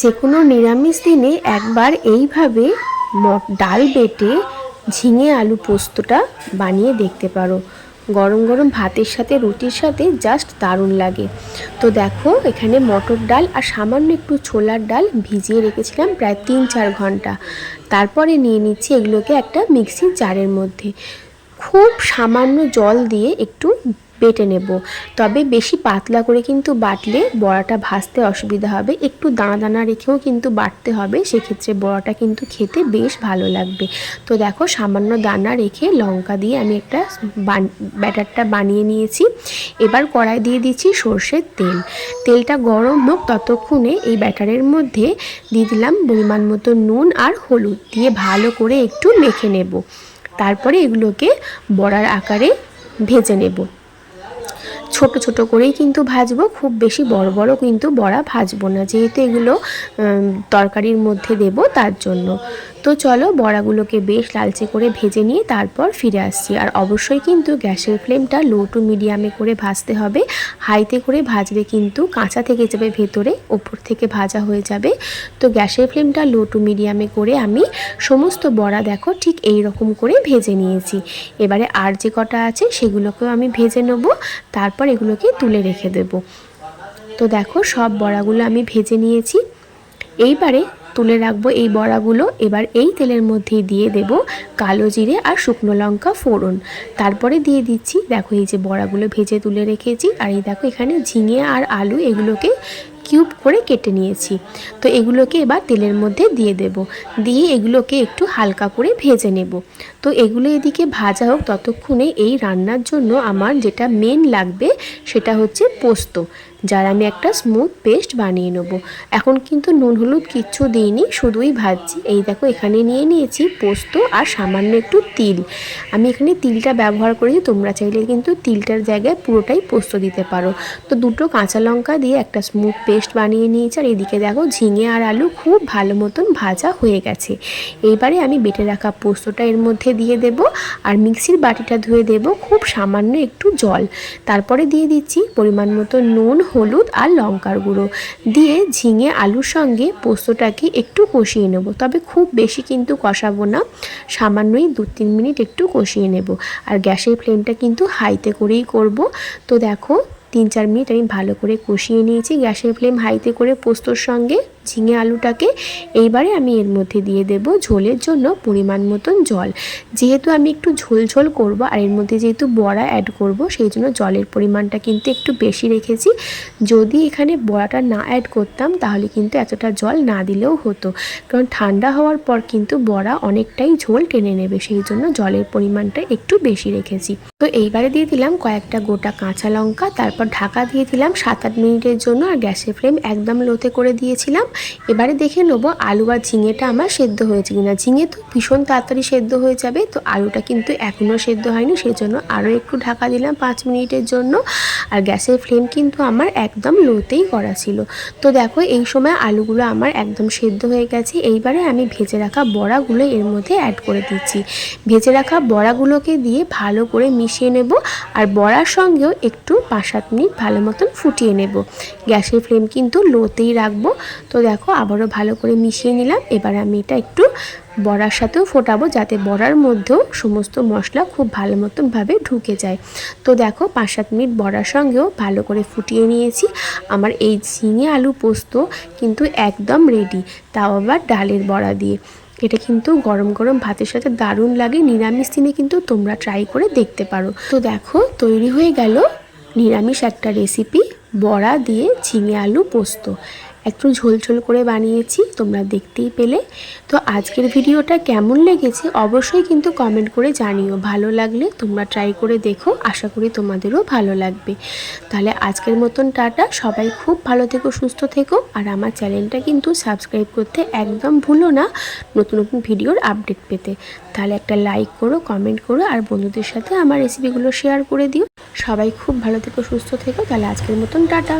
যে কোনো নিরামিষ দিনে একবার এইভাবে ডাল বেটে ঝিঙে আলু পোস্তটা বানিয়ে দেখতে পারো। গরম গরম ভাতের সাথে, রুটির সাথে জাস্ট দারুণ লাগে। তো দেখো, এখানে মটর ডাল আর সামান্য একটু ছোলার ডাল ভিজিয়ে রেখেছিলাম প্রায় তিন চার ঘণ্টা। তারপরে নিয়ে নিচ্ছি এগুলোকে একটা মিক্সির জারের মধ্যে। খুব সামান্য জল দিয়ে একটু বেটে নেব। তবে বেশি পাতলা করে কিন্তু বাটলে বড়াটা ভাজতে অসুবিধা হবে। একটু দানা দানা রেখেও কিন্তু বাটতে হবে। সেক্ষেত্রে বড়াটা কিন্তু খেতে বেশ ভালো লাগবে। তো দেখো, সামান্য দানা রেখে লঙ্কা দিয়ে আমি একটা ব্যাটারটা বানিয়ে নিয়েছি। এবার কড়াই দিয়ে দিচ্ছি সর্ষের তেল। তেলটা গরম হোক, ততক্ষণে এই ব্যাটারের মধ্যে দিয়ে দিলাম পরিমাণ মতো নুন আর হলুদ দিয়ে ভালো করে একটু মেখে নেব। তারপরে এগুলোকে বড়ার আকারে ভেজে নেব। ছোট ছোট করেই কিন্তু ভাজবো, খুব বেশি বড় বড় কিন্তু বড়া ভাজবো না। যেহেতু এগুলো তরকারির মধ্যে দেব তার জন্য। তো চলো বড়াগুলোকে বেশ লালচে করে ভেজে নিয়ে তারপর ফিরে আসছি। আর অবশ্যই কিন্তু গ্যাসের ফ্লেমটা লো টু মিডিয়ামে করে ভাজতে হবে। হাইতে করে ভাজলে কিন্তু কাঁচা থেকে যাবে ভেতরে, ওপর থেকে ভাজা হয়ে যাবে। তো গ্যাসের ফ্লেমটা লো টু মিডিয়ামে করে আমি সমস্ত বড়া দেখো ঠিক এই রকম করে ভেজে নিয়েছি। এবারে আর যে কটা আছে সেগুলোকেও আমি ভেজে নেব। তারপর এগুলোকে তুলে রেখে দেব। তো দেখো, সব বড়াগুলো আমি ভেজে নিয়েছি। এইবারে তুলে রাখব এই বড়াগুলো। এবার এই তেলের মধ্যে দিয়ে দেব কালো জিরে আর শুকনো লঙ্কা ফোড়ন। তারপরে দিয়ে দিচ্ছি, দেখো এই যে বড়াগুলো ভেজে তুলে রেখেছি। আর এই দেখো এখানে ঝিঙে আর আলু এগুলোকে কিউব করে কেটে নিয়েছি। তো এগুলোকে এবার তেলের মধ্যে দিয়ে দেব। দিয়ে এগুলোকে একটু হালকা করে ভেজে নেব। তো এগুলো এদিকে ভাজা হোক, ততক্ষণে এই রান্নার জন্য আমার যেটা মেন লাগবে সেটা হচ্ছে পোস্ত। যার আমি একটা স্মুথ পেস্ট বানিয়ে নেব। এখন কিন্তু নুন হলুদ কিচ্ছু দিইনি, শুধুই ভাজছি। এই দেখো, এখানে নিয়ে নিয়েছি পোস্ত আর সামান্য একটু তিল। আমি এখানে তিলটা ব্যবহার করেছি, তোমরা চাইলে কিন্তু তিলটার জায়গায় পুরোটাই পোস্ত দিতে পারো। তো দুটো কাঁচা লঙ্কা দিয়ে একটা স্মুথ পেস্ট বানিয়ে নিয়েছি, আর এদিকে দেখো, ঝিঙে আর আলু খুব ভালো মতন ভাজা হয়ে গেছে। এইবারে আমি বেটে রাখা পোস্তটা এর মধ্যে দিয়ে দেব, আর মিক্সির বাটিটা ধুয়ে দেব খুব সামান্য একটু জল। তারপরে দিয়ে দিচ্ছি পরিমাণ মতো নুন হলুদ আর লঙ্কার গুঁড়ো। দিয়ে ঝিঙে আলুর সঙ্গে পোস্তটাকে একটু কষিয়ে নেব। তবে খুব বেশি কিন্তু কষাবো না। সামান্যই দু তিন মিনিট একটু কষিয়ে নেব। আর গ্যাসের ফ্লেমটা কিন্তু হাইতে করেই করব। তো দেখো, তিন চার মিনিট আমি ভালো করে কষিয়ে নিয়েছি। গ্যাসের ফ্লেম হাইতে করে পোস্তর সঙ্গে ঝিঙে আলুটাকে এইবারে আমি এর মধ্যে দিয়ে দেব ঝোলের জন্য পরিমাণ মতন জল। যেহেতু আমি একটু ঝোল ঝোল করব আর এর মধ্যে যেহেতু বড়া অ্যাড করব, সেই জন্য জলের পরিমাণটা কিন্তু একটু বেশি রেখেছি। যদি এখানে বড়াটা না অ্যাড করতাম, তাহলে কিন্তু এতটা জল না দিলেও হতো। কারণ ঠান্ডা হওয়ার পর কিন্তু বড়া অনেকটাই ঝোল টেনে নেবে, সেই জন্য জলের পরিমাণটা একটু বেশি রেখেছি। তো এইবারে দিয়ে দিলাম কয়েকটা গোটা কাঁচা লঙ্কা, তারপর ঢাকা দিয়ে দিলাম সাত আট মিনিটের জন্য আর গ্যাসের ফ্লেম একদম লোতে করে দিয়েছিলাম। এবারে দেখে নেব আলু আর ঝিঙেটা আমার সেদ্ধ হয়েছে কিনা। ঝিঙে তো ভীষণ তাড়াতাড়ি সেদ্ধ হয়ে যাবে, তো আলুটা কিন্তু এখনও সেদ্ধ হয়নি সেই জন্য আরও একটু ঢাকা দিলাম পাঁচ মিনিটের জন্য। আর গ্যাসের ফ্লেম কিন্তু আমার একদম লোতেই করা ছিল। তো দেখো, এই সময় আলুগুলো আমার একদম সেদ্ধ হয়ে গেছে। এইবারে আমি ভেজে রাখা বড়াগুলো এর মধ্যে অ্যাড করে দিচ্ছি। ভেজে রাখা বড়াগুলোকে দিয়ে ভালো করে মিশিয়ে নেব আর বড়ার সঙ্গেও একটু পাঁচ সাত মিনিট ভালো মতন ফুটিয়ে নেব। গ্যাসের ফ্লেম কিন্তু লোতেই রাখব। তো দেখো, আবারও ভালো করে মিশিয়ে নিলাম। এবার আমি এটা একটু বড়ার সাথেও ফোটাবো যাতে বড়ার মধ্যেও সমস্ত মশলা খুব ভালো মতনভাবে ঢুকে যায়। তো দেখো পাঁচ সাত মিনিট বড়ার সঙ্গেও ভালো করে ফুটিয়ে নিয়েছি। আমার এই ঝিঙে আলু পোস্ত কিন্তু একদম রেডি তাও আবার ডালের বড়া দিয়ে। এটা কিন্তু গরম গরম ভাতের সাথে দারুণ লাগে, নিরামিষ দিনে কিন্তু তোমরা ট্রাই করে দেখতে পারো। তো দেখো, তৈরি হয়ে গেল নিরামিষ একটা রেসিপি বড়া দিয়ে ঝিঙে আলু পোস্ত। একটু ঝোলঝোল করে বানিয়েছি, তোমরা দেখতেই পেলে। তো আজকের ভিডিওটা কেমন লেগেছে অবশ্যই কিন্তু কমেন্ট করে জানিও। ভালো লাগলে তোমরা ট্রাই করে দেখো, আশা করি তোমাদেরও ভালো লাগবে। তাহলে আজকের মতন টাটা, সবাই খুব ভালো থেকো, সুস্থ থেকো, আর আমার চ্যানেলটা কিন্তু সাবস্ক্রাইব করতে একদম ভুলো না নতুন নতুন ভিডিওর আপডেট পেতে। তাহলে একটা লাইক করো কমেন্ট করো, আর বন্ধুদের সাথে আমার রেসিপিগুলো শেয়ার করে দিও। সবাই খুব ভালো থেকো, সুস্থ থেকো, তাহলে আজকের মতন টাটা।